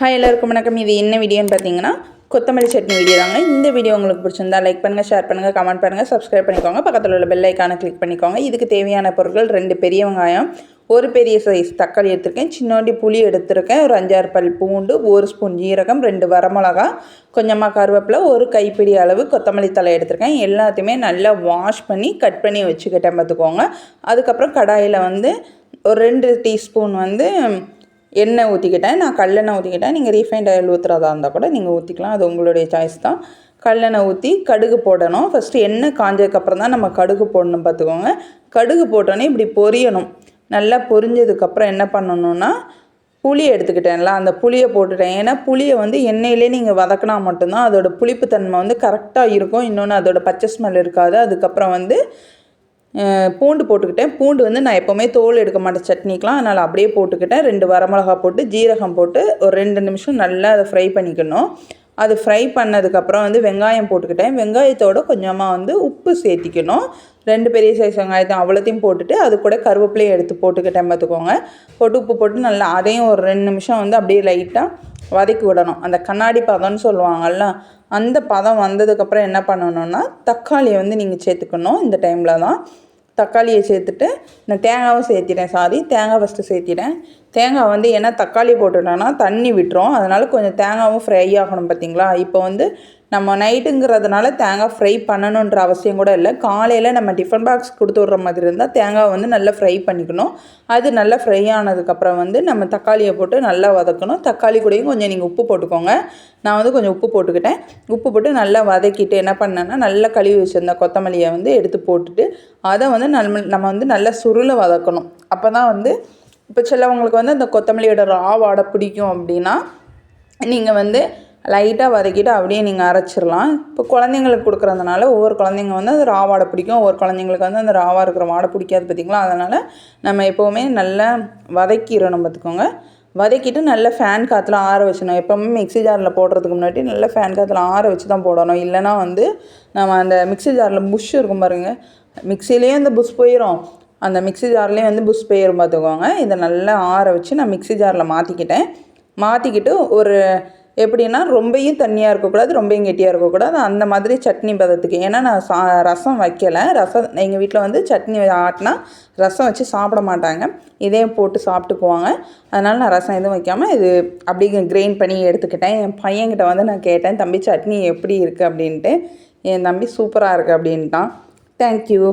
Hi எல்லாருக்கும் வணக்கம். இது என்ன வீடியோன்னு பார்த்தீங்கன்னா கொத்தமல்லி சட்னி வீடியோ தாங்க. இந்த வீடியோ உங்களுக்கு பிடிச்சிருந்தா லைக் பண்ணுங்கள் ஷேர் பண்ணுங்கள் கமெண்ட் பண்ணுங்கள் சப்ஸ்கிரைப் பண்ணிக்கோங்க. பக்கத்தில் உள்ள பெல் ஐக்கானை கிளிக் பண்ணிக்கோங்க. இதுக்கு தேவையான பொருட்கள் ரெண்டு பெரிய வெங்காயம் ஒரு பெரிய சைஸ் தக்காளி எடுத்திருக்கேன். சின்னோண்டி புளி எடுத்திருக்கேன். ஒரு அஞ்சாறு பல் பூண்டு ஒரு ஸ்பூன் ஜீரகம் ரெண்டு வரமிளகா கொஞ்சமாக கருவேப்பிலை ஒரு கைப்பிடி அளவு கொத்தமல்லி தலை எடுத்திருக்கேன். எல்லாத்தையுமே நல்லா வாஷ் பண்ணி கட் பண்ணி வச்சுக்கிட்டேன் பார்த்துக்கோங்க. அதுக்கப்புறம் கடாயில் வந்து ஒரு ரெண்டு டீஸ்பூன் வந்து எண்ணெய் ஊற்றிக்கிட்டேன் நான் கல்லெண்ணெய் ஊற்றிக்கிட்டேன் நீங்கள் ரீஃபைண்ட் ஆயில் ஊற்றுறதா இருந்தால் கூட நீங்கள் ஊற்றிக்கலாம் அது உங்களுடைய சாய்ஸ் தான். கல்லெண்ணெய் ஊற்றி கடுகு போடணும். ஃபஸ்ட்டு எண்ணெய் காஞ்சதுக்கப்புறம் தான் நம்ம கடுகு போடணும் பார்த்துக்கோங்க. கடுகு போட்டோன்னே இப்படி பொரியணும். நல்லா பொரிஞ்சதுக்கப்புறம் என்ன பண்ணணும்னா புளி எடுத்துக்கிட்டேன்ல. அந்த புளியை போட்டுட்டேன். ஏன்னா புளியை வந்து எண்ணெயிலே நீங்கள் வதக்கினா மட்டும்தான் அதோடய புளிப்புத்தன்மை வந்து கரெக்டாக இருக்கும். இன்னொன்று அதோட பச்சை ஸ்மெல் இருக்காது. அதுக்கப்புறம் வந்து பூண்டு போட்டுக்கிட்டேன். பூண்டு வந்து நான் எப்போவுமே தோல் எடுக்க மாட்டேன். சட்னிக்கெலாம். அதனால் அப்படியே போட்டுக்கிட்டேன். ரெண்டு வரமிளகா போட்டு ஜீரகம் போட்டு ஒரு ரெண்டு நிமிஷம் நல்லா அதை ஃப்ரை பண்ணிக்கணும். அது ஃப்ரை பண்ணதுக்கப்புறம் வந்து வெங்காயம் போட்டுக்கிட்டேன். வெங்காயத்தோட கொஞ்சமாக வந்து உப்பு சேர்த்திக்கணும். ரெண்டு பெரிய சைஸ் வெங்காயத்தை அவ்வளோத்தையும் போட்டுட்டு அது கூட கருவேப்பிலையும் எடுத்து போட்டுக்கிட்டேன் பார்த்துக்கோங்க. போட்டு உப்பு போட்டு நல்லா அதையும் ஒரு ரெண்டு நிமிஷம் வந்து அப்படியே லைட்டாக வதக்கி விடணும். அந்த கண்ணாடி பதம்னு சொல்லுவாங்கல்ல அந்த பதம் வந்ததுக்கப்புறம் என்ன பண்ணணும்னா தக்காளியை வந்து நீங்கள் சேர்த்துக்கணும் இந்த டைமில் தான். தக்காளியை சேர்த்துட்டு நான் தேங்காவும் சேர்த்திட்டேன் சாரி. தேங்காய் ஃபஸ்ட்டு சேர்த்திட்டேன் தேங்காய் வந்து ஏன்னா தக்காளி போட்டுட்டோன்னா தண்ணி விட்டுரும். அதனால் கொஞ்சம் தேங்காவும் ஃப்ரை ஆகணும் பார்த்தீங்களா இப்போ வந்து நம்ம நைட்டுங்கிறதுனால தேங்காய் ஃப்ரை பண்ணணுன்ற அவசியம் கூட இல்லை. காலையில் நம்ம டிஃபன் பாக்ஸ் கொடுத்து விட்ற மாதிரி இருந்தால் தேங்காய் வந்து நல்லா ஃப்ரை பண்ணிக்கணும். அது நல்லா ஃப்ரை ஆனதுக்கப்புறம் வந்து நம்ம தக்காளியை போட்டு நல்லா வதக்கணும். தக்காளி கூடயும் கொஞ்சம் நீங்கள் உப்பு போட்டுக்கோங்க. நான் வந்து கொஞ்சம் உப்பு போட்டுக்கிட்டேன். உப்பு போட்டு நல்லா வதக்கிட்டு என்ன பண்ணேன்னா நல்லா கழுவி வச்சுருந்த கொத்தமல்லியை வந்து எடுத்து போட்டுட்டு அதை வந்து நம்ம நம்ம வந்து நல்லா சுருளை வதக்கணும். அப்போ தான் வந்து இப்போ சிலவங்களுக்கு வந்து அந்த கொத்தமல்லியோட ராவாடை பிடிக்கும் அப்படின்னா நீங்கள் வந்து லைட்டாக வதக்கிட்டு அப்படியே நீங்கள் அரைச்சிடலாம். இப்போ குழந்தைங்களுக்கு கொடுக்குறதுனால ஒவ்வொரு குழந்தைங்க வந்து அது ராவாடை பிடிக்கும். ஒவ்வொரு குழந்தைங்களுக்கு வந்து அந்த ராவாக இருக்கிற வாடை பிடிக்காது பார்த்தீங்களா அதனால் நம்ம எப்போவுமே நல்லா வதக்கிடணும் பார்த்துக்கோங்க வதக்கிட்டு நல்லா ஃபேன் காற்றுல ஆற வச்சிடணும். எப்போவுமே மிக்ஸி ஜாரில் போடுறதுக்கு முன்னாடி நல்லா ஃபேன் காற்றுல ஆற வச்சு தான் போடணும். இல்லைன்னா வந்து நம்ம அந்த மிக்ஸி ஜாரில் புஷ் இருக்கும் பாருங்கள் மிக்ஸிலேயே அந்த புஷ் போயிடும் அந்த மிக்ஸி ஜார்லேயும் வந்து புஷ் போயிடும் பார்த்துக்கோங்க இதை நல்லா ஆற வச்சு நான் மிக்ஸி ஜாரில் மாற்றிக்கிட்டேன் மாற்றிக்கிட்டு ஒரு எப்படின்னா ரொம்பையும் தண்ணியாக இருக்கக்கூடாது ரொம்பையும் கெட்டியாக இருக்கக்கூடாது. அந்த மாதிரி சட்னி பதத்துக்கு. ஏன்னா நான் சா ரசம் வைக்கலை. ரசம் எங்கள் வீட்டில் வந்து சட்னி ஆட்டினா ரசம் வச்சு சாப்பிட மாட்டாங்க. இதையும் போட்டு சாப்பிட்டுக்குவாங்க அதனால் நான் ரசம் எதுவும் வைக்காமல் இது அப்படியே கிரைண்ட் பண்ணி எடுத்துக்கிட்டேன். என் பையன்கிட்ட வந்து நான் கேட்டேன் தம்பி சட்னி எப்படி இருக்குது அப்படின்ட்டு. என் தம்பி சூப்பராக இருக்குது அப்படின்ட்டான். தேங்க்யூ